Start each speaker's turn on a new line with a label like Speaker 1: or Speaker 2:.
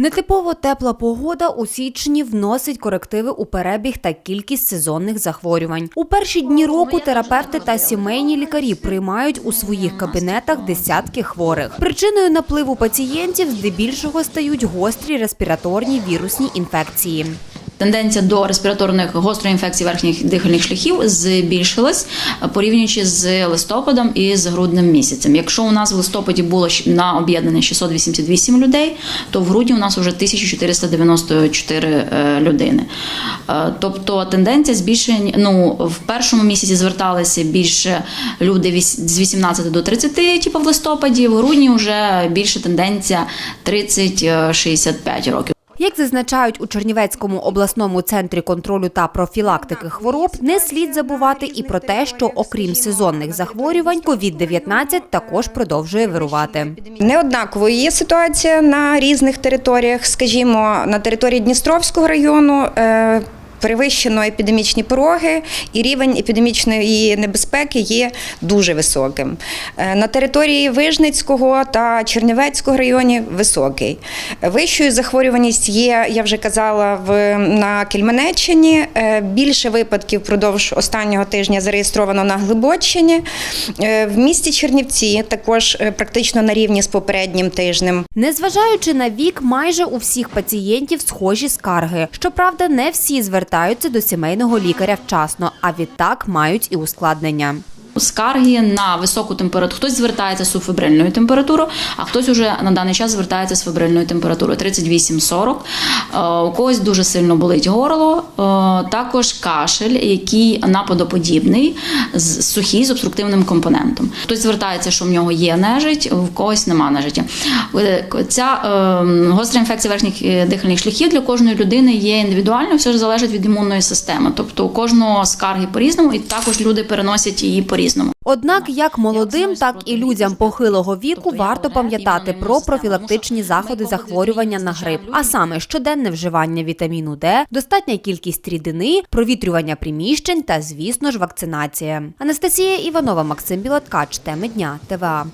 Speaker 1: Нетипово тепла погода у січні вносить корективи у перебіг та кількість сезонних захворювань. У перші дні року терапевти та сімейні лікарі приймають у своїх кабінетах десятки хворих. Причиною напливу пацієнтів здебільшого стають гострі респіраторні вірусні інфекції.
Speaker 2: Тенденція до респіраторних гострої інфекцій верхніх дихальних шляхів збільшилась е, порівнюючи з листопадом і з груднем місяцем. Якщо у нас в листопаді було на об'єднання 688 людей, то в грудні у нас вже 1494 е, людини. Е, Тобто тенденція збільшення. Ну в першому місяці зверталися більше люди з 18 до 30, типу в листопаді. В грудні вже більше тенденція 30-65 років.
Speaker 1: Як зазначають у Чернівецькому обласному центрі контролю та профілактики хвороб, не слід забувати і про те, що окрім сезонних захворювань, COVID-19 також продовжує вирувати.
Speaker 3: Неоднаково є ситуація на різних територіях. Скажімо, на території Дністровського району. Перевищено епідемічні пороги, і рівень епідемічної небезпеки є дуже високим. Е, На території Вижницького та Чернівецького районів високий. Вищою захворюваність є, я вже казала, в на Кельменеччині. Е, Більше випадків впродовж останнього тижня зареєстровано на Глибоччині. Е, В місті Чернівці також практично на рівні з попереднім тижнем.
Speaker 1: Незважаючи на вік, майже у всіх пацієнтів схожі скарги. Щоправда, не всі звертаються до сімейного лікаря вчасно, а відтак мають і ускладнення.
Speaker 2: Скарги на високу температуру. Хтось звертається з субфебрильною температурою, а хтось уже на даний час звертається з фебрильною температурою 38-40. Е, У когось дуже сильно болить горло, е, також кашель, який нападоподібний, з сухий з обструктивним компонентом. Хтось звертається, що в нього є нежить, в когось нема нежиті. Е, Ця гостра інфекція верхніх дихальних шляхів для кожної людини є індивідуально, все ж залежить від імунної системи. Тобто у кожного скарги по-різному, і також люди переносять її по-різному.
Speaker 1: Однак, як молодим, так і людям похилого віку варто пам'ятати про профілактичні заходи захворювання на грип, а саме щоденне вживання вітаміну Д, достатня кількість рідини, провітрювання приміщень та, звісно ж, вакцинація. Анастасія Іванова, Максим Білоткач, теми дня ТВА.